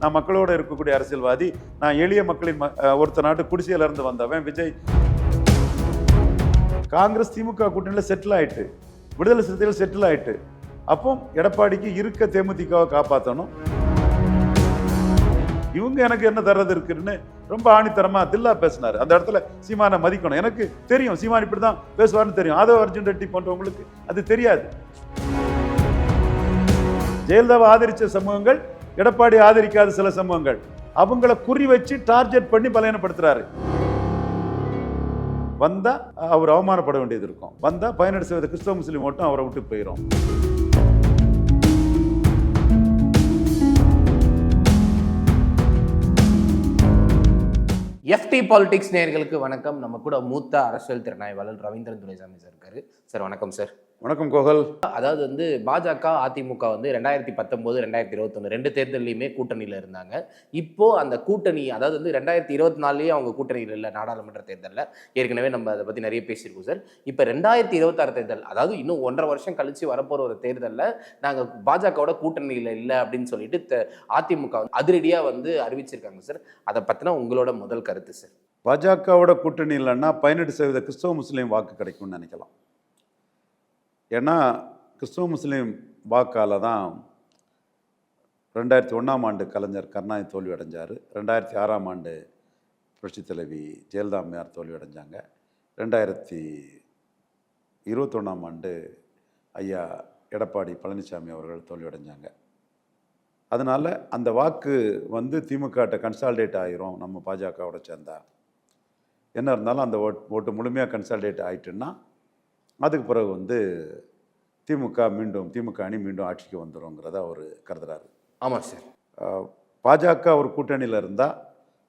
நான் மக்களோட இருக்கக்கூடிய அரசியல்வாதி நான் எளிய மக்களின் ம- ஒருத்த நாட்டு குடிசையில இருந்து வந்தவன் விஜய். காங்கிரஸ் திமுக கூட்டணியில் செட்டில் ஆயிட்டு விடுதலை சிறுத்தைகள் செட்டில் ஆயிட்டு அப்போ எடப்பாடிக்கு இருக்க தேமுதிகவை காப்பாற்றணும் இவங்க எனக்கு என்ன தர்றது இருக்குன்னு ரொம்ப ஆணித்தரமா தில்லா பேசினார். அந்த இடத்துல சீமானை மதிக்கணும். எனக்கு தெரியும் சீமான் இப்படி தான் பேசுவார்னு தெரியும். ஆதவ அர்ஜுன் ரெட்டி போன்றவங்களுக்கு அது தெரியாது. ஜெயலலிதாவை ஆதரிச்ச சமூகங்கள் எடப்பாடி ஆதரிக்காத சில சம்பவங்கள். அவங்கள குறி வச்சு டார்கெட் பண்ணி பலவீனப்படுத்துறாரு வந்தா அவர் அவமானப்பட வேண்டியது இருக்கும். வந்தா பதினெட்டு சதவீத கிறிஸ்தவ முஸ்லீம் மட்டும் அவரை விட்டு போயிடும் எஃப்டி பாலிடிக்ஸ் நேயர்களுக்கு வணக்கம். நம்ம கூட மூத்த அரசியல் திறனாய்வாளர் ரவீந்திரன் துரைசாமி சார் இருக்காரு. சார் வணக்கம் சார் வணக்கம் கோகல். அதாவது வந்து பாஜக அதிமுக வந்து ரெண்டாயிரத்தி பத்தொம்போது ரெண்டாயிரத்தி இருபத்தொன்று ரெண்டு தேர்தல்லையுமே கூட்டணியில் இருந்தாங்க. இப்போ அந்த கூட்டணி அதாவது வந்து ரெண்டாயிரத்தி இருபத்தி நாலுலேயே அவங்க கூட்டணியில் இல்லை நாடாளுமன்ற தேர்தலில். ஏற்கனவே நம்ம அதை பற்றி நிறைய பேசியிருக்கோம் சார். இப்போ ரெண்டாயிரத்தி இருபத்தாறு தேர்தல் அதாவது இன்னும் ஒன்றரை வருஷம் கழிச்சு வரப்போகிற ஒரு தேர்தலில் நாங்கள் பாஜகவோட கூட்டணியில் இல்லை அப்படின்னு சொல்லிட்டு அதிமுக வந்து அதிரடியாக வந்து அறிவிச்சிருக்காங்க சார். அதை பற்றின உங்களோட முதல் கருத்து சார். பாஜகவோட கூட்டணி இல்லைன்னா பதினெட்டு சதவீத கிறிஸ்தவ முஸ்லீம் வாக்கு கிடைக்கும்னு நினைக்கலாம். ஏன்னா கிறிஸ்துவ முஸ்லீம் வாக்கால் தான் ரெண்டாயிரத்தி ஒன்றாம் ஆண்டு கலைஞர் கருணாநிதி தோல்வி அடைஞ்சார் ரெண்டாயிரத்தி ஆறாம் ஆண்டு புரட்சி தலைவி ஜெயலலிதா அம்மையார் தோல்வி அடைஞ்சாங்க ரெண்டாயிரத்தி இருபத்தொன்னாம் ஆண்டு ஐயா எடப்பாடி பழனிசாமி அவர்கள் தோல்வி அடைஞ்சாங்க அதனால் அந்த வாக்கு வந்து திமுகட்ட கன்சால்டேட் ஆயிரும் நம்ம பாஜகவோட சேர்ந்தா. என்ன இருந்தாலும் அந்த ஓட் ஓட்டு முழுமையாக கன்சால்டேட் ஆகிட்டுன்னா அதுக்கு பிறகு வந்து திமுக மீண்டும் திமுக அணி மீண்டும் ஆட்சிக்கு வந்துருங்கிறத அவர் கருதுறாரு. ஆமாம் சார். பாஜக ஒரு கூட்டணியில் இருந்தால்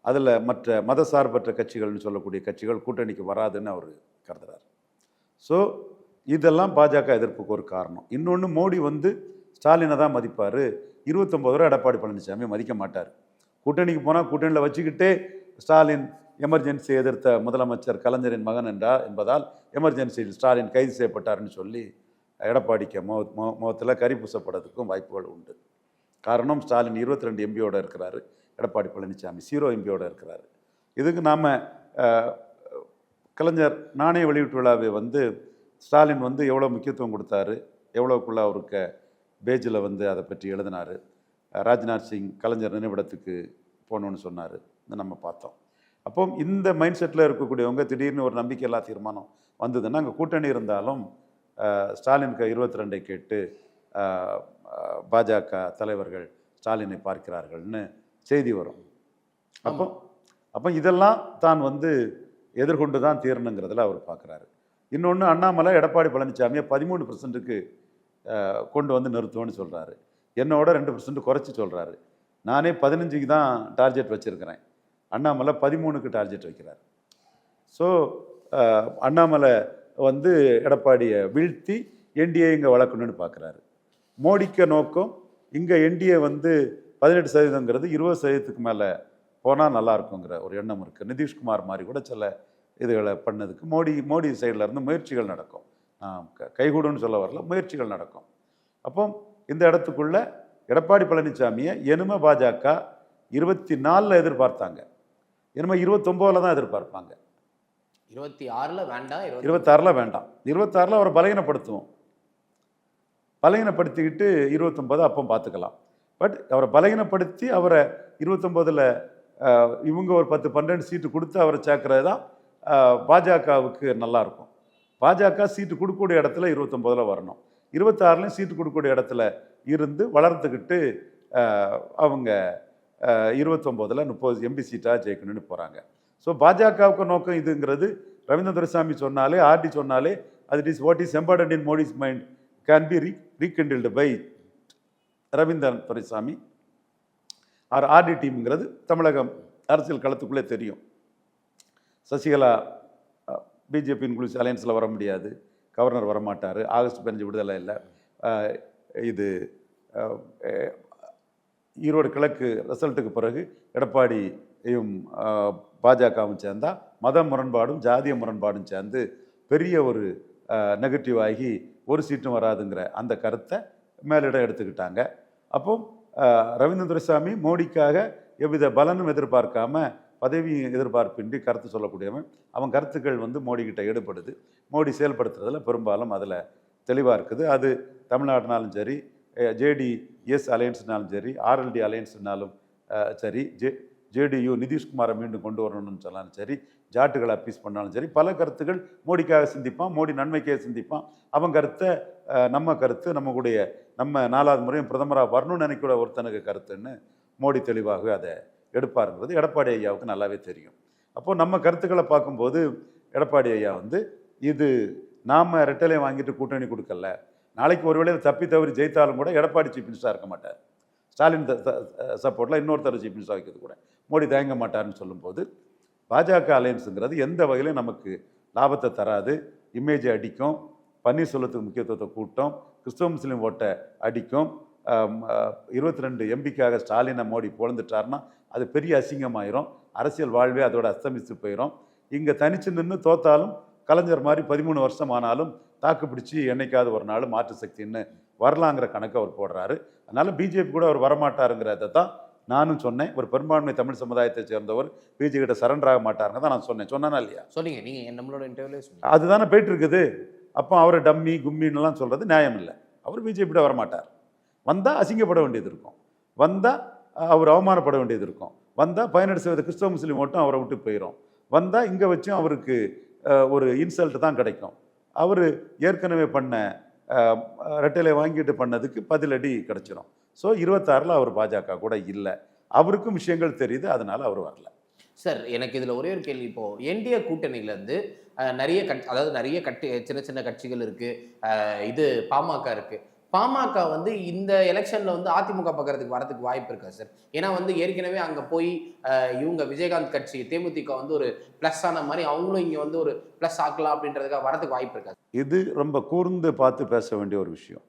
அதில் மற்ற மதசார்பற்ற கட்சிகள்னு சொல்லக்கூடிய கட்சிகள் கூட்டணிக்கு வராதுன்னு அவர் கருதுறாரு. ஸோ இதெல்லாம் பாஜக எதிர்ப்புக்கு ஒரு காரணம். இன்னொன்று மோடி வந்து ஸ்டாலினை தான் மதிப்பார். இருபத்தொம்பது ரூபா எடப்பாடி பழனிசாமி மதிக்க மாட்டார். கூட்டணிக்கு போனால் கூட்டணியில் வச்சுக்கிட்டே ஸ்டாலின் எமர்ஜென்சி எதிர்த்த முதலமைச்சர் கலைஞரின் மகன் என்றா என்பதால் எமர்ஜென்சியில் ஸ்டாலின் கைது செய்யப்பட்டார்னு சொல்லி எடப்பாடிக்கு மோ முக- முகத்தில் கறி பூசப்படுறதுக்கும் வாய்ப்புகள் உண்டு. காரணம் ஸ்டாலின் இருபத்தி ரெண்டு எம்பியோடு இருக்கிறாரு. எடப்பாடி பழனிசாமி சீரோ எம்பியோடு இருக்கிறாரு. இதுக்கு நாம் கலைஞர் நாணய வெளியீட்டு விழாவை வந்து ஸ்டாலின் வந்து எவ்வளோ முக்கியத்துவம் கொடுத்தாரு எவ்வளோக்குள்ள அவருக்கு பேஜில் வந்து அதை பற்றி எழுதினார் ராஜ்நாத் சிங் கலைஞர் நினைவிடத்துக்கு போகணுன்னு சொன்னார். இதை நம்ம பார்த்தோம். அப்போ இந்த மைண்ட் செட்டில் இருக்கக்கூடியவங்க திடீர்னு ஒரு நம்பிக்கையில்லா தீர்மானம் வந்ததுன்னா அங்கே கூட்டணி இருந்தாலும் ஸ்டாலினுக்கு இருபத்தி ரெண்டை கேட்டு பாஜக தலைவர்கள் ஸ்டாலினை பார்க்கிறார்கள்னு செய்தி வரும். அப்போ அப்போ இதெல்லாம் தான் வந்து எதிர்கொண்டு தான் தீரணுங்கிறதுல அவர் பார்க்குறாரு இன்னொன்று அண்ணாமலை எடப்பாடி பழனிசாமியை பதிமூணு பர்சன்ட்டுக்கு கொண்டு வந்து நிறுத்துவோன்னு சொல்கிறாரு என்னோட ரெண்டு பர்சன்ட் குறைச்சி சொல்கிறாரு நானே பதினஞ்சுக்கு தான் டார்கெட் வச்சுருக்கிறேன். அண்ணாமலை பதிமூணுக்கு டார்கெட் வைக்கிறார். ஸோ அண்ணாமலை வந்து எடப்பாடியை வீழ்த்தி என்டிஏ இங்கே வளர்க்கணும்னு பார்க்குறாரு மோடிக்க நோக்கம் இங்கே என்டிஏ வந்து பதினெட்டு சதவீதங்கிறது இருபது சதவீதத்துக்கு மேலே போனால் நல்லா இருக்குங்கிற ஒரு எண்ணம் இருக்குது நிதிஷ்குமார் மாதிரி கூட சில இதுகளை பண்ணதுக்கு மோடி மோடி சைடில் இருந்து முயற்சிகள் நடக்கும். நான் க- கைகூடுன்னு சொல்ல வரல முயற்சிகள் நடக்கும். அப்போ இந்த இடத்துக்குள்ள எடப்பாடி பழனிசாமியை எனும பாஜக இருபத்தி நாலில் எதிர்பார்த்தாங்க. இனிமே இருபத்தொம்போதில் தான் எதிர்பார்ப்பாங்க. இருபத்தி ஆறில் வேண்டாம் இருபத்தி இருபத்தாறில் வேண்டாம். இருபத்தாறில் அவரை பலகீனப்படுத்துவோம். பலகீனப்படுத்திக்கிட்டு இருபத்தொம்போது அப்போ பார்த்துக்கலாம். பட் அவரை பலகீனப்படுத்தி அவரை இருபத்தொம்போதில் இவங்க ஒரு பத்து பன்னெண்டு சீட்டு கொடுத்து அவரை சேர்க்கறது தான் பாஜகவுக்கு நல்லா இருக்கும். பாஜக சீட்டு கொடுக்கக்கூடிய இடத்துல இருபத்தொம்போதில் வரணும். இருபத்தாறுலையும் சீட்டு கொடுக்கக்கூடிய இடத்துல இருந்து வளர்த்துக்கிட்டு அவங்க இருபத்தொம்போதில் முப்பது எம்பி சீட்டாக ஜெயிக்கணும்னு போகிறாங்க ஸோ பாஜகவுக்கு நோக்கம் இதுங்கிறது ரவீந்திர துரைசாமி சொன்னாலே ஆர்டி சொன்னாலே அது is what is important in Modi's mind can be re rekindled by Ravindran Duraisamy. R RT டீம்ங்கிறது Tamilagam அரசியல் களத்துக்குள்ளே தெரியும். சசிகலா பிஜேபி இன்க்ளூஸ் அலையன்ஸில் வர முடியாது. கவர்னர் வரமாட்டார். ஆகஸ்ட் பதினஞ்சு விடுதலை இல்லை. இது ஈரோடு கிழக்கு ரிசல்ட்டுக்கு பிறகு எடப்பாடியும் பாஜகவும் சேர்ந்தா மத முரண்பாடும் ஜாதிய முரண்பாடும் சேர்ந்து பெரிய ஒரு நெகட்டிவ் ஆகி ஒரு சீட்டும் வராதுங்கிற அந்த கருத்தை மேலிடம் எடுத்துக்கிட்டாங்க. அப்போ ரவீந்திர துரைசாமி மோடிக்காக எவ்வித பலனும் எதிர்பார்க்காம பதவியும் எதிர்பார்ப்பின்றி கருத்து சொல்லக்கூடியவன். அவன் கருத்துக்கள் வந்து மோடி ஈடுபடுது. மோடி செயல்படுத்துறதுல பெரும்பாலும் அதில் தெளிவாக இருக்குது. அது தமிழ்நாடுனாலும் சரி ஜேடி எஸ் அலையன்ஸ்னாலும் சரி ஆர்எல்டி அலையன்ஸ்னாலும் சரி ஜே ஜேடியு நிதிஷ்குமாரை மீண்டும் கொண்டு வரணும்னு சொன்னாலும் சரி ஜாட்டுகளை அப்பீஸ் பண்ணாலும் சரி பல கருத்துக்கள் மோடிக்காக சிந்திப்பான் மோடி நன்மைக்காக சிந்திப்பான். அவன் கருத்தை நம்ம கருத்து நம்மளுடைய நம்ம நாலாவது முறையும் பிரதமராக வரணும்னு நினைக்கிற ஒருத்தனுக்கு கருத்துன்னு மோடி தெளிவாக அதை எடுப்பாருங்கிறது எடப்பாடி ஐயாவுக்கு நல்லாவே தெரியும். அப்போது நம்ம கருத்துக்களை பார்க்கும்போது எடப்பாடி ஐயா வந்து இது நாம் ரெட்டலை வாங்கிட்டு கூட்டணி கொடுக்கல நாளைக்கு ஒருவேளை தப்பி தவறி ஜெயித்தாலும் கூட எடப்பாடி சீஃப் மினிஸ்டராக இருக்க மாட்டார். ஸ்டாலின் சப்போர்ட்டில் இன்னொருத்தர் சீஃப் மினிஸ்டர் வைக்கிறது கூட. மோடி தயங்க மாட்டார்னு சொல்லும்போது பாஜக அலையன்ஸுங்கிறது எந்த வகையிலும் நமக்கு லாபத்தை தராது. இமேஜை அடிக்கும். பன்னீர்செல்வத்துக்கு முக்கியத்துவத்தை கூட்டும். கிறிஸ்தவ முஸ்லீம் ஓட்டை அடிக்கும். இருபத்தி ரெண்டு எம்பிக்காக ஸ்டாலினை மோடி பொழந்துட்டார்னா அது பெரிய அசிங்கமாயிரும். அரசியல் வாழ்வே அதோட அஸ்தமித்து போயிடும் இங்கே தனிச்சு நின்று தோத்தாலும் கலைஞர் மாதிரி பதிமூணு வருஷம் ஆனாலும் தாக்கு பிடிச்சி என்னைக்காவது ஒரு நாள் மாற்று சக்தின்னு வரலாங்கிற கணக்கு அவர் போடுறாரு. அதனால பிஜேபி கூட அவர் வரமாட்டாருங்கிறத தான் நானும் சொன்னேன். ஒரு பெரும்பான்மை தமிழ் சமுதாயத்தை சேர்ந்தவர் பிஜேபி கிட்ட சரண்டர் ஆக மாட்டாருங்க தான் நான் சொன்னேன். சொன்னேனா இல்லையா? சொன்னீங்க நீங்க நம்மளோட இன்டர்வியூலே அதுதானே போயிட்டு இருக்குது. அப்போ அவரை டம்மி கும்மின்னுலாம் சொல்கிறது நியாயம் இல்லை. அவர் பிஜேபியிட வரமாட்டார். வந்தால் அசிங்கப்பட வேண்டியது இருக்கும். வந்தால் அவர் அவமானப்பட வேண்டியது இருக்கும். வந்தால் பதினெட்டு சதவீத கிறிஸ்தவ முஸ்லீம் மட்டும் அவரை விட்டு போயிடும் வந்தால் இங்கே வச்சும் அவருக்கு ஒரு இன்சல்ட் தான் கிடைக்கும். அவர் ஏற்கனவே பண்ண அஹ், ரெட்டையில வாங்கிட்டு பண்ணதுக்கு பதிலடி கிடச்சிரும். ஸோ இருபத்தாறில் அவர் பாஜக கூட இல்லை. அவருக்கும் விஷயங்கள் தெரியுது அதனால் அவர் வரல. சார் எனக்கு இதில் ஒரே ஒரு கேள்வி இப்போது என்டிஏ கூட்டணியிலேருந்து நிறைய கட் அதாவது நிறைய கட்சி சின்ன சின்ன கட்சிகள் இருக்குது இது பாமக இருக்குது பாமக வந்து இந்த எலெக்ஷன்ல வந்து அதிமுக பக்கத்துக்கு வரதுக்கு வாய்ப்பு இருக்கா சார்? ஏன்னா வந்து ஏற்கனவே அங்க போய் இவங்க விஜயகாந்த் கட்சி தேமுதிக வந்து ஒரு ப்ளஸ் ஆன மாதிரி அவங்களும் இங்க வந்து ஒரு ப்ளஸ் ஆக்கலாம் அப்படின்றதுக்காக வரதுக்கு வாய்ப்பு இருக்கா இது ரொம்ப கூர்ந்து பார்த்து பேச வேண்டிய ஒரு விஷயம்.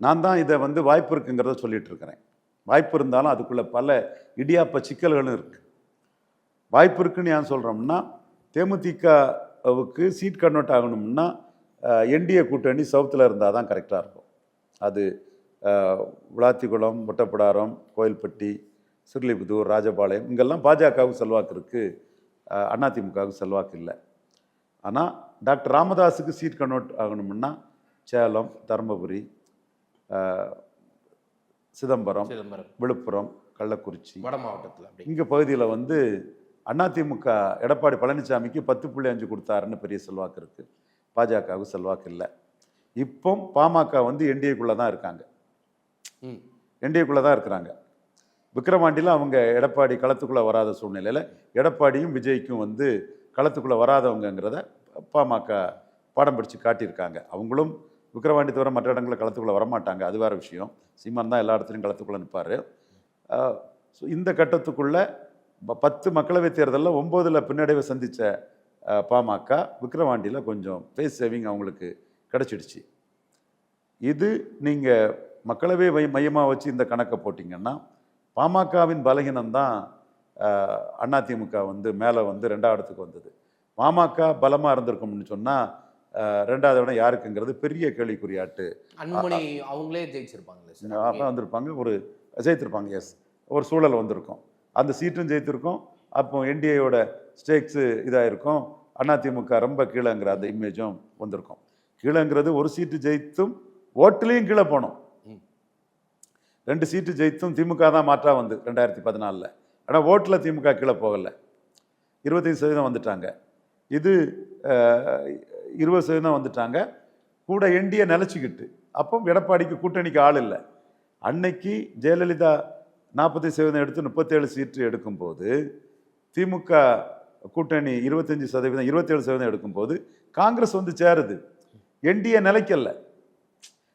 நான் தான் இதை வந்து வாய்ப்பு இருக்குங்கிறத சொல்லிட்டு இருக்கிறேன். வாய்ப்பு இருந்தாலும் அதுக்குள்ள பல இடியாப்ப சிக்கல்களும் இருக்கு. வாய்ப்பு இருக்குன்னு ஏன் சொல்கிறோம்னா தேமுதிகவுக்கு சீட் கன்வெர்ட் ஆகணும்னா என்டிஏ கூட்டணி சவுத்தில் இருந்தால் தான் கரெக்டாக இருக்கும். அது விளாத்திக்குளம் ஒட்டப்பிடாரம் கோயில்பட்டி சிறுலிபுதூர் ராஜபாளையம் இங்கெல்லாம் பாஜகவுக்கு செல்வாக்கு இருக்குது அதிமுகவுக்கு செல்வாக்கு இல்லை. ஆனால் டாக்டர் ராமதாஸுக்கு சீட் கன்வெர்ட் ஆகணும்னா சேலம் தருமபுரி சிதம்பரம் சிதம்பரம். விழுப்புரம் கள்ளக்குறிச்சி. வட மாவட்டத்துல இங்கே பகுதியில் வந்து அதிமுக எடப்பாடி பழனிசாமிக்கு பத்து புள்ளி அஞ்சு கொடுத்தாருன்னு பெரிய செல்வாக்கு இருக்குது பாஜகவுக்கு செல்வாக்கு இல்லை. இப்போ பாமக வந்து என்டிஏக்குள்ளே தான் இருக்காங்க. என்டிஏக்குள்ளே தான் இருக்கிறாங்க. விக்கிரவாண்டியில் அவங்க எடப்பாடி களத்துக்குள்ளே வராத சூழ்நிலையில் எடப்பாடியும் விஜய்க்கும் வந்து களத்துக்குள்ளே வராதவங்கங்கிறத பாமக பாடம் படித்து காட்டியிருக்காங்க. அவங்களும் விக்கிரவாண்டி தவிர மற்ற இடங்களில் களத்துக்குள்ளே வரமாட்டாங்க. அது வேறு விஷயம். சீமான் தான் எல்லா இடத்துலையும் களத்துக்குள்ளே நிற்பார் ஸோ இந்த கட்டத்துக்குள்ளே பத்து மக்களவைத் தேர்தலில் ஒம்போதில் பின்னடைவை சந்தித்த பாமக விக்கிரவாண்டியில் கொஞ்சம் ஃபேஸ் சேவிங் அவங்களுக்கு கிடச்சிடுச்சு. இது நீங்கள் மக்களவை மை மையமாக வச்சு இந்த கணக்கை போட்டிங்கன்னா பாமகவின் பலகீனம் தான் அதிமுக வந்து மேலே வந்து ரெண்டாவது இடத்துக்கு வந்தது. பாமக பலமாக இருந்திருக்கும்னு சொன்னால் ரெண்டாவது இடம் யாருக்குங்கிறது பெரிய கேள்விக்குறியாட்டு. அன்புமணி அவங்களே ஜெயிச்சிருப்பாங்களே சார். அப்போ வந்திருப்பாங்க. ஒரு ஜெயித்திருப்பாங்க எஸ் ஒரு சூழல் வந்திருக்கும். அந்த சீட்டும் ஜெயித்திருக்கும். அப்போ என்டிஏயோட ஸ்டேக்ஸு இதாக இருக்கும் அதிமுக ரொம்ப கீழேங்கிற அந்த இமேஜும் வந்திருக்கும். கீழேங்கிறது ஒரு சீட்டு ஜெயித்தும் ஓட்டுலேயும் கீழே போனோம். ரெண்டு சீட்டு ஜெயித்தும் திமுக தான் மாற்றா வந்து ரெண்டாயிரத்தி பதினாலில். ஆனால் ஓட்டில் திமுக கீழே போகலை. இருபத்தைந்து சதவீதம் வந்துட்டாங்க. இது இருபது சதவீதம் வந்துட்டாங்க. கூட என்டிஏ நிலச்சிக்கிட்டு. அப்போ எடப்பாடிக்கு கூட்டணிக்கு ஆள் இல்லை. அன்னைக்கு ஜெயலலிதா நாற்பத்தி சதவீதம் எடுத்து முப்பத்தேழு சீட்டு எடுக்கும்போது திமுக கூட்டணி இருபத்தஞ்சி சதவீதம் இருபத்தேழு சதவீதம் எடுக்கும்போது காங்கிரஸ் வந்து சேருது. என்டிஏ நிலைக்கல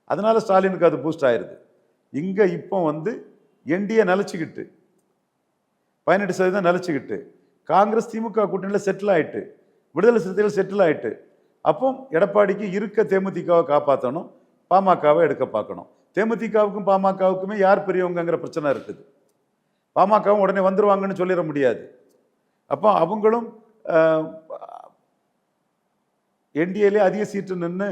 அதனால ஸ்டாலினுக்கு அது பூஸ்ட் ஆயிடுது இங்கே இப்போ வந்து என்டிஏ நிலச்சிக்கிட்டு பதினெட்டு சதவீதம் நிலச்சிக்கிட்டு காங்கிரஸ் திமுக கூட்டணியில் செட்டில் ஆயிட்டு விடுதலை சிறுத்தைகள் செட்டில் ஆயிட்டு அப்போ எடப்பாடிக்கு இருக்க தேமுதிகவை காப்பாற்றணும் பாமகவை எடுக்க பார்க்கணும். தேமுதிகவுக்கும் பாமகவுக்குமே யார் பெரியவங்கங்கிற பிரச்சனை இருக்குது. பாமகவும் உடனே வந்துருவாங்கன்னு சொல்லிட முடியாது. அப்போ அவங்களும் என்டிஏலே அதிக சீட்டு நின்று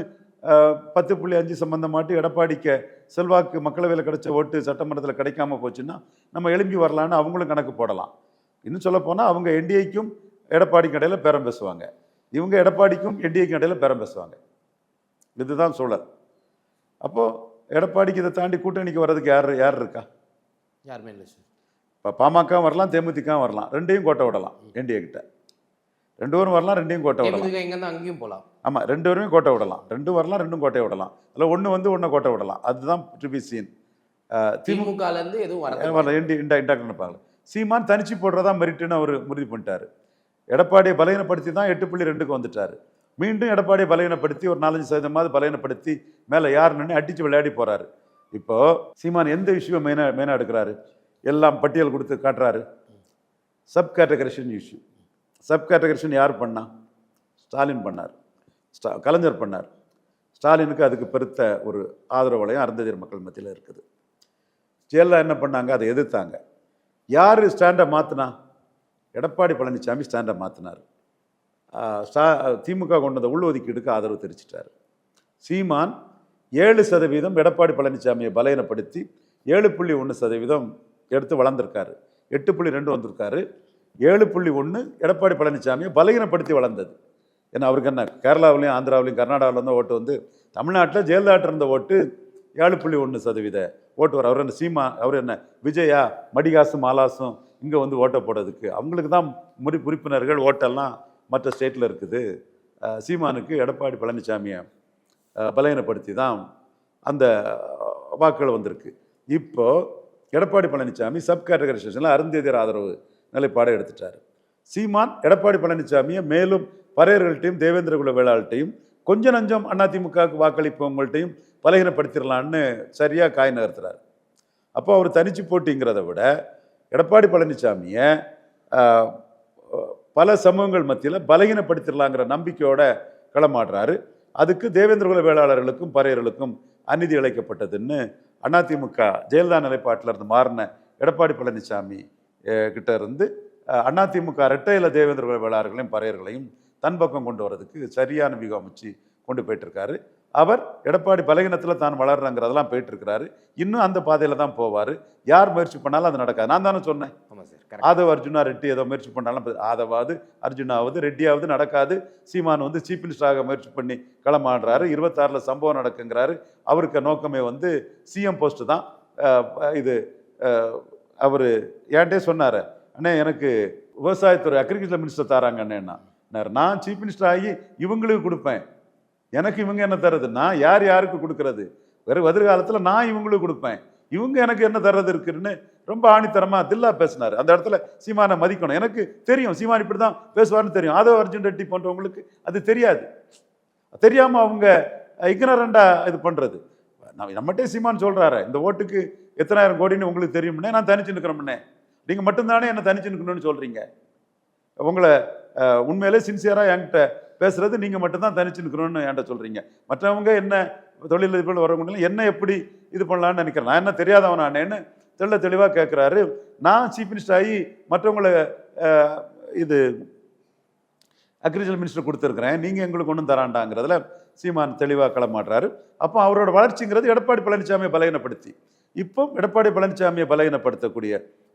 பத்து புள்ளி அஞ்சு சம்மந்தமாட்டு எடப்பாடிக்க செல்வாக்கு மக்களவையில் கிடைச்ச ஓட்டு சட்டமன்றத்தில் கிடைக்காம போச்சுன்னா நம்ம எழும்பி வரலான்னு அவங்களும் கணக்கு போடலாம். இன்னும் சொல்லப்போனால் அவங்க என்டிஏக்கும் எடப்பாடிக்கும் இடையில பேரம் பேசுவாங்க. இவங்க எடப்பாடிக்கும் என்டிஏக்கும் இடையில பேரம் பேசுவாங்க. இதுதான் சூழல். அப்போது எடப்பாடிக்கு இதை தாண்டி கூட்டணிக்கு வர்றதுக்கு யார் யார் இருக்கா? யாருமே இல்லை சார். இப்போ பாமக வரலாம் தேமுதிக வரலாம். ரெண்டையும் கோட்டை விடலாம் என்டிஏ கிட்ட. ரெண்டு பேரும் வரலாம் ரெண்டையும் கோட்டை விடலாம். இங்க அங்கேயும் போகலாம். ஆமாம் ரெண்டு பேருமே கோட்டை விடலாம். ரெண்டும் வரலாம் ரெண்டும் கோட்டை விடலாம். அதில் ஒன்று வந்து ஒன்றை கோட்டை விடலாம். அதுதான் டு பி சீன் திமுக திமுகல இருந்து எதுவும் வரல. இண்டி இண்டா இண்டாக்ட் நினைப்பாங்க சீமான் தனிச்சு போடுறதா மெரிட்டுன்னு அவர் உறுதி பண்ணிட்டாரு. எடப்பாடியை பலகீனப்படுத்தி தான் எட்டு புள்ளி ரெண்டுக்கு வந்துட்டாரு. மீண்டும் எடப்பாடியை பலகீனப்படுத்தி ஒரு நாலஞ்சு சதவீதமாவது பலகீனப்படுத்தி மேலே யார் நின்று அடித்து விளையாடி போறாரு. இப்போ சீமான் எந்த இஷ்யூவை மெயினாக மெயினாக எடுக்கிறாரு? எல்லாம் பட்டியல் கொடுத்து காட்டுறாரு. Sub categorisation issue. Sub categorisation யார் பண்ணா? ஸ்டாலின் பண்ணார். ஸ்டா கலைஞர் பண்ணார். ஸ்டாலினுக்கு அதுக்கு பெருத்த ஒரு ஆதரவலையும் அருந்ததியர் மக்கள் மத்தியில் இருக்குது. ஜெயலலிதா என்ன பண்ணாங்க? அதை எதிர்த்தாங்க. யார் ஸ்டாண்டை மாற்றினா எடப்பாடி பழனிசாமி ஸ்டாண்டை மாற்றினார் ஸ்டா திமுக கொண்டு வந்த உள்ஒதுக்கீடுக்கு ஆதரவு தெரிவிச்சிட்டார். சீமான் ஏழு சதவீதம் எடப்பாடி பழனிசாமியை பலகீனப்படுத்தி ஏழு புள்ளி ஒன்று சதவீதம் எடுத்து வளர்ந்துருக்காரு. எட்டு புள்ளி ரெண்டு வந்திருக்காரு. ஏழு புள்ளி ஒன்று எடப்பாடி பழனிசாமியை பலகீனப்படுத்தி வளர்ந்தது. ஏன்னா அவருக்கு என்ன கேரளாவிலையும் ஆந்திராவிலையும் கர்நாடகாவில் இருந்த ஓட்டு வந்து தமிழ்நாட்டில் ஜெயலலிதா இருந்த ஓட்டு ஏழு புள்ளி ஒன்று சதவீத ஓட்டு வர அவர் என்ன சீமா அவர் என்ன விஜயா மடிகாசும் மாலாசும் இங்கே வந்து ஓட்டை போடுறதுக்கு அவங்களுக்கு தான் முறி உறுப்பினர்கள் ஓட்டெல்லாம் மற்ற ஸ்டேட்டில் இருக்குது. சீமானுக்கு எடப்பாடி பழனிசாமியை பலகீனப்படுத்தி தான் அந்த வாக்குகள் வந்திருக்கு. இப்போது எடப்பாடி பழனிசாமி சப் கேட்டகரைசேஷனில் அருந்ததியர் ஆதரவு நிலைப்பாடை எடுத்துட்டார். சீமான் எடப்பாடி பழனிசாமியை மேலும் பறையர்கள்ட்டையும் தேவேந்திர குல வேளாள்கிட்டையும் கொஞ்சம் நஞ்சம் அதிமுகவுக்கு வாக்களிப்பவங்கள்ட்டையும் பலகீனப்படுத்திடலான்னு சரியாக காய் நகர்த்துறார். அப்போ அவர் தனிச்சு போட்டிங்கிறத விட எடப்பாடி பழனிசாமியை பல சமூகங்கள் மத்தியில் பலகீனப்படுத்திடலாங்கிற நம்பிக்கையோட களமாடுறாரு. அதுக்கு தேவேந்திர குல வேளாளர்களுக்கும் பறையர்களுக்கும் அநீதி இழைக்கப்பட்டதுன்னு அதிமுக ஜெயலலிதா நிலைப்பாட்டில் இருந்து மாறின எடப்பாடி பழனிசாமி கிட்ட இருந்து அதிமுக ரெட்டையில தேவேந்திர குல வேளாளர்களையும் பறையர்களையும் தன் பக்கம் கொண்டு வரதுக்கு சரியான வியூகம் அமைச்சு கொண்டு போயிட்டுருக்காரு. அவர் எடப்பாடி பலகீனத்தில் தான் வளர்றங்கிறதெல்லாம் போயிட்டுருக்கிறாரு. இன்னும் அந்த பாதையில் தான் போவார். யார் முயற்சி பண்ணாலும் அது நடக்காது. நான் தானே சொன்னேன். ஆமாம் சார் ஆதவ் அர்ஜுனா ரெட்டி ஏதோ முயற்சி பண்ணாலும் ஆதவாவது அர்ஜுனாவது ரெட்டியாவது நடக்காது. சீமான் வந்து சீஃப் மினிஸ்டராக முயற்சி பண்ணி களமாடுறாரு. இருபத்தாறில் சம்பவம் நடக்குங்கிறாரு. அவருக்கு நோக்கமே வந்து சிஎம் போஸ்ட் தான். இது அவர் என்கிட்டே சொன்னார் அண்ணே எனக்கு விவசாயத்துறை அக்ரிகல்ச்சர் மினிஸ்டர் தராங்க அண்ணேன்னா நான். சீஃப் மினிஸ்டர் ஆகி இவங்களுக்கு கொடுப்பேன். எனக்கு இவங்க என்ன தர்றது? நான் யார் யாருக்கு கொடுக்கறது? வெறும் எதிர்காலத்தில் நான் இவங்களுக்கு கொடுப்பேன். இவங்க எனக்கு என்ன தர்றது இருக்குன்னு ரொம்ப ஆணித்தரமாக தில்லா பேசினார். அந்த இடத்துல சீமானை மதிக்கணும். எனக்கு தெரியும் சீமான் இப்படி தான் பேசுவார்னு தெரியும். ஆதவ அர்ஜுன் ரெட்டி போன்றவங்களுக்கு அது தெரியாது. தெரியாமல் அவங்க இக்னரண்டாக இது பண்ணுறது நம்மகிட்டே சீமான் சொல்கிறாரு இந்த ஓட்டுக்கு எத்தனாயிரம் கோடின்னு உங்களுக்கு தெரியும்னே நான் தனிச்சு நிற்கிறோம்னே நீங்கள் மட்டும்தானே என்ன தனிச்சு நிற்கணும்னு சொல்கிறீங்க உங்களை உண்மையிலே சின்சியராக என்கிட்ட பேசுறது நீங்கள் மட்டும்தான் தனிச்சு நிற்கணும்னு என்கிட்ட சொல்கிறீங்க மற்றவங்க என்ன தொழிலதிபர்கள் வரவங்க என்ன எப்படி இது பண்ணலான்னு நினைக்கிறேன். நான் என்ன தெரியாதவன் நானேன்னு தெள்ள தெளிவாக கேட்குறாரு நான் சீஃப் மினிஸ்டர் ஆகி மற்றவங்களை இது அக்ரிகல்ச்சர் மினிஸ்டர் கொடுத்துருக்குறேன். நீங்கள் எங்களுக்கு ஒன்றும் தராண்டாங்கிறதுல சீமான் தெளிவாக களமாடுறாரு. அப்போ அவரோட வளர்ச்சிங்கிறது எடப்பாடி பழனிசாமியை பலகீனப்படுத்தி இப்போ எடப்பாடி பழனிசாமியை பலகீனப்படுத்தக்கூடிய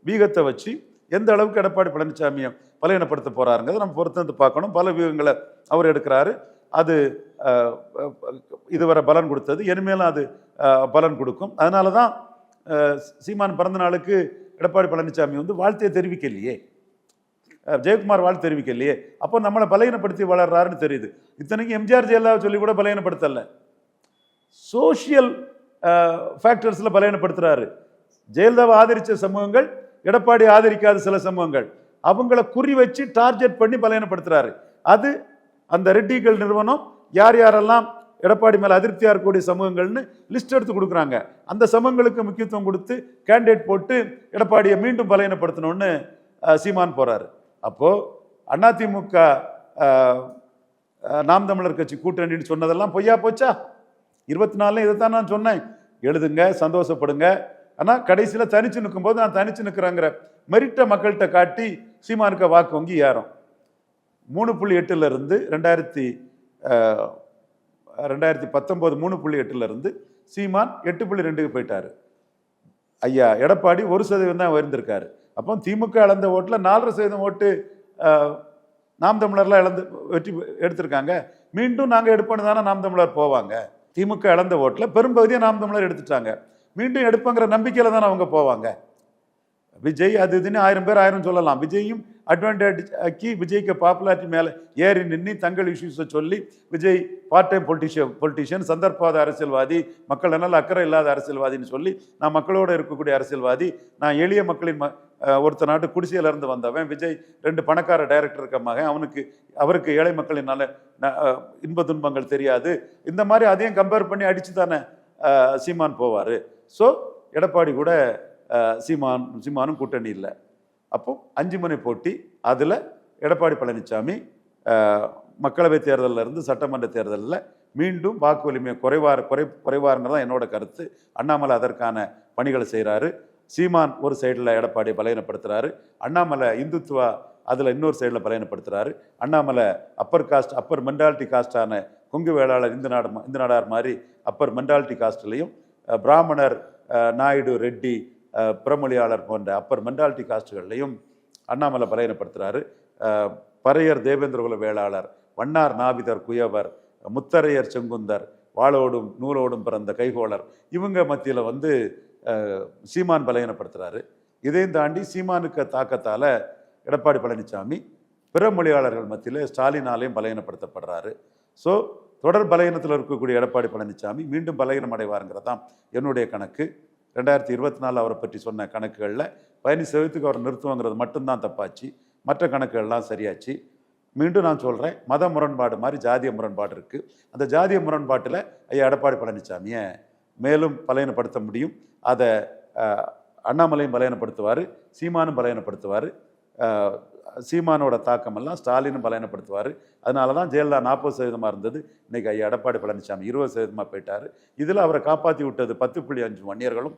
வீகத்தை வச்சு எந்த அளவுக்கு எடப்பாடி பழனிசாமியை பலகீனப்படுத்த போறாருங்கிறத நம்ம பொறுத்து வந்து பார்க்கணும். பல வியூகங்களை அவர் எடுக்கிறாரு. அது இதுவரை பலன் கொடுத்தது. இனிமேலும் அது பலன் கொடுக்கும். அதனால தான் சீமான் பிறந்த நாளுக்கு எடப்பாடி பழனிசாமி வந்து வாழ்த்தையை தெரிவிக்கலையே. ஜெயக்குமார் வாழ்த்து தெரிவிக்கலையே. அப்போ நம்மளை பலகீனப்படுத்தி வளர்றாருன்னு தெரியுது. இத்தனைக்கும் எம்ஜிஆர் ஜெயலலிதா சொல்லி கூட பலகீனப்படுத்தல. சோஷியல் ஃபேக்டர்ஸில் பலையனப்படுத்துகிறாரு ஜெயலலிதாவை ஆதரித்த சமூகங்கள் எடப்பாடி ஆதரிக்காத சில சமூகங்கள் அவங்கள குறி வச்சு டார்கெட் பண்ணி பலையனப்படுத்துகிறாரு அது அந்த ரெட்டிகள் நிறுவனம் யார் யாரெல்லாம் எடப்பாடி மேலே அதிருப்தியாக இருக்கக்கூடிய சமூகங்கள்னு லிஸ்ட் எடுத்து கொடுக்குறாங்க. அந்த சமூகங்களுக்கு முக்கியத்துவம் கொடுத்து கேண்டிடேட் போட்டு எடப்பாடியை மீண்டும் பலகீனப்படுத்தணும்னு சீமான் போகிறாரு அப்போது அதிமுக நாம் தமிழர் கட்சி கூட்டணின்னு சொன்னதெல்லாம் பொய்யா போச்சா? இருபத்தி நாலுல இதைத்தான் நான் சொன்னேன். எழுதுங்க சந்தோஷப்படுங்க. ஆனால் கடைசியில் தனிச்சு நிற்கும்போது நான் தனிச்சு நிற்கிறேங்கிற மெரிட்டை மக்கள்கிட்ட காட்டி சீமானுக்க வாக்கு வங்கி ஏறும். மூணு புள்ளி எட்டுலேருந்து ரெண்டாயிரத்தி ரெண்டாயிரத்தி பத்தொம்போது மூணு புள்ளி எட்டுலேருந்து சீமான் எட்டு புள்ளி ரெண்டுக்கு போயிட்டார். ஐயா எடப்பாடி ஒரு சதவீதம் தான் உயர்ந்திருக்காரு. அப்போ திமுக இழந்த ஓட்டில் நாலரை சதவீதம் ஓட்டு நாம் தமிழர்லாம் இழந்து வெற்றி எடுத்திருக்காங்க. மீண்டும் நாங்கள் எடுப்போன்னு தானே நாம் தமிழர் போவாங்க. திமுக இழந்த ஓட்டில் பெரும்பகுதியை நாம் தமிழர் எடுத்துட்டாங்க. மீண்டும் எடுப்பங்கிற நம்பிக்கையில் தானே அவங்க போவாங்க. விஜய் அது இதுன்னு ஆயிரம் பேர் ஆயிரம் சொல்லலாம். விஜயும் அட்வான்டேஜ் ஆக்கி விஜய்க்கு பாப்புலாரிட்டி மேலே ஏறி நின்று தங்கள் இஷ்யூஸை சொல்லி Vijay part time politician politician சந்தர்ப்பாத அரசியல்வாதி மக்கள் நல்ல அக்கறை இல்லாத அரசியல்வாதின்னு சொல்லி நான் மக்களோடு இருக்கக்கூடிய அரசியல்வாதி நான் எளிய மக்களின் ம ஒருத்த நாட்டு குடிசையில இருந்து வந்தவன் விஜய் ரெண்டு பணக்கார டைரக்டர் இருக்க மகன் அவனுக்கு அவருக்கு ஏழை மக்களின் இன்ப துன்பங்கள் தெரியாது. இந்த மாதிரி அதையும் கம்பேர் பண்ணி அடித்து தானே சீமான் போவார். ஸோ எடப்பாடி கூட சீமான் சீமானும் கூட்டணி இல்லை. அப்போ அஞ்சு முனை போட்டி அதில் எடப்பாடி பழனிசாமி மக்களவை தேர்தலில் இருந்து சட்டமன்ற தேர்தலில் மீண்டும் வாக்கு வலிமை குறைவார் குறை குறைவாருங்கிறது தான் என்னோட கருத்து. அண்ணாமலை அதற்கான பணிகளை செய்கிறாரு சீமான் ஒரு சைடில் எடப்பாடி பலகீனப்படுத்துகிறாரு அண்ணாமலை இந்துத்துவா அதில் இன்னொரு சைடில் பலகீனப்படுத்துகிறாரு Annamalai upper caste upper mentality காஸ்டான Kongu Vellalar Hindu நாடு இந்து நாடார் மாதிரி அப்பர் மென்டாலிட்டி காஸ்ட்லேயும் பிராமணர் நாயுடு ரெட்டி பிறமொழியாளர் போன்ற அப்பர் மென்டாலிட்டி காஸ்ட்டுகள்லையும் அண்ணாமலை பலகீனப்படுத்துறாரு பறையர் தேவேந்திரகுல வேளாளர் வண்ணார் நாவிதர் குயவர் முத்தரையர் செங்குந்தர் வாளோடும் நூலோடும் பிறந்த கைகோளர் இவங்க மத்தியில் வந்து சீமான் பலையனப்படுத்துகிறாரு இதையும் தாண்டி சீமானுக்கு தாக்கத்தால் எடப்பாடி பழனிசாமி பிற மொழியாளர்கள் மத்தியில் ஸ்டாலினாலையும் பலகீனப்படுத்தப்படுறாரு ஸோ தொடர் பலகீனத்தில் இருக்கக்கூடிய எடப்பாடி பழனிசாமி மீண்டும் பலகீனம் அடைவாருங்கிறதான் என்னுடைய கணக்கு. ரெண்டாயிரத்தி இருபத்தி நாலு அவரை பற்றி சொன்ன கணக்குகளில் பதினஞ்சு சதவீதத்துக்கு அவரை நிறுத்துவோங்கிறது மட்டும்தான் தப்பாச்சு. மற்ற கணக்குகள்லாம் சரியாச்சு. மீண்டும் நான் சொல்கிறேன் மத முரண்பாடு மாதிரி ஜாதிய முரண்பாடு இருக்குது அந்த ஜாதிய முரண்பாட்டில் ஐயா எடப்பாடி பழனிசாமியை மேலும் பலையனப்படுத்த முடியும். அதை அண்ணாமலையும் பலையனப்படுத்துவார் சீமானும் பலையனப்படுத்துவார் சீமானோட தாக்கமெல்லாம் ஸ்டாலினும் பலயனப்படுத்துவார் அதனால தான் ஜெயலலிதா நாற்பது சதவீதமாக இருந்தது. இன்னைக்கு ஐயா எடப்பாடி பழனிசாமி இருபது சதவீதமாக போயிட்டார். இதில் அவரை காப்பாற்றி விட்டது பத்து புள்ளி அஞ்சு வன்னியர்களும்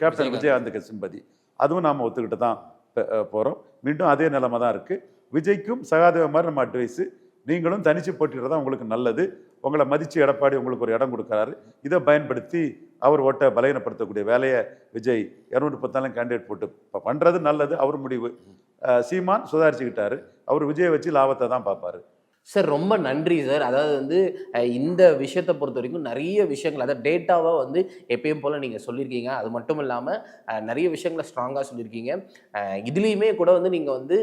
கேப்டன் விஜயகாந்துக்கு சிம்பதி அதுவும் நாம் ஒத்துக்கிட்டு தான் போகிறோம் மீண்டும் அதே நிலைமை தான் இருக்குது விஜய்க்கும் சகாதேவ மாதிரி நம்ம அட்வைஸு நீங்களும் தனிச்சு போட்டிடுறது தான் உங்களுக்கு நல்லது. உங்களை மதித்து எடப்பாடி உங்களுக்கு ஒரு இடம் கொடுக்குறாரு. இதை பயன்படுத்தி அவர் ஓட்டை பலகீனப்படுத்தக்கூடிய வேலையை விஜய் இரநூத்தி பத்தாலும் கேண்டிடேட் போட்டு இப்போ பண்ணுறது நல்லது. அவர் முடிவு. சீமான் சுதாரிச்சுக்கிட்டாரு. அவர் விஜயை வச்சு லாபத்தை தான் பார்ப்பாரு. சார் ரொம்ப நன்றி சார். அதாவது வந்து இந்த விஷயத்தை பொறுத்த வரைக்கும் நிறைய விஷயங்கள் அதாவது டேட்டாவாக வந்து எப்பயும் போல் நீங்கள் சொல்லியிருக்கீங்க. அது மட்டும் இல்லாமல் நிறைய விஷயங்களை ஸ்ட்ராங்காக சொல்லியிருக்கீங்க. இதுலேயுமே கூட வந்து நீங்கள் வந்து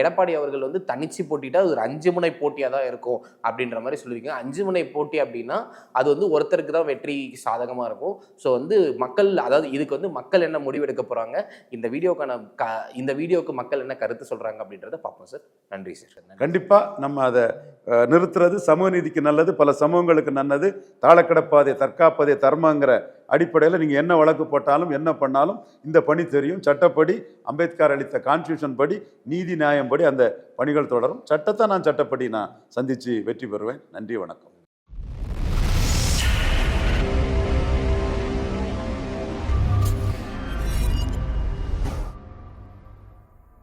எடப்பாடி அவர்கள் வந்து தனிச்சு போட்டிட்டா அது ஒரு அஞ்சு முனை போட்டியாக தான் இருக்கும் அப்படின்ற மாதிரி சொல்லியிருக்கீங்க. அஞ்சு முனை போட்டி அப்படின்னா அது வந்து ஒருத்தருக்கு தான் வெற்றி சாதகமாக இருக்கும். ஸோ வந்து மக்கள் அதாவது இதுக்கு வந்து மக்கள் என்ன முடிவெடுக்க போகிறாங்க இந்த வீடியோக்கான க இந்த வீடியோவுக்கு மக்கள் என்ன கருத்து சொல்கிறாங்க அப்படின்றத பார்ப்போம் சார். நன்றி சார். கண்டிப்பாக நம்ம அதை நிறுத்துறது சமூக நீதிக்கு நல்லது பல சமூகங்களுக்கு நல்லது தாளக்கிடப்பாதே தற்காப்பதே தர்மங்கிற அடிப்படையில் நீங்கள் என்ன வழக்கு போட்டாலும் என்ன பண்ணாலும் இந்த பணி தெரியும். சட்டப்படி அம்பேத்கர் அளித்த கான்ஸ்டியூஷன் படி நீதி நியாயம் படி அந்த பணிகள் தொடரும். சட்டத்தை நான் சட்டப்படி நான் சந்தித்து வெற்றி பெறுவேன். நன்றி வணக்கம்.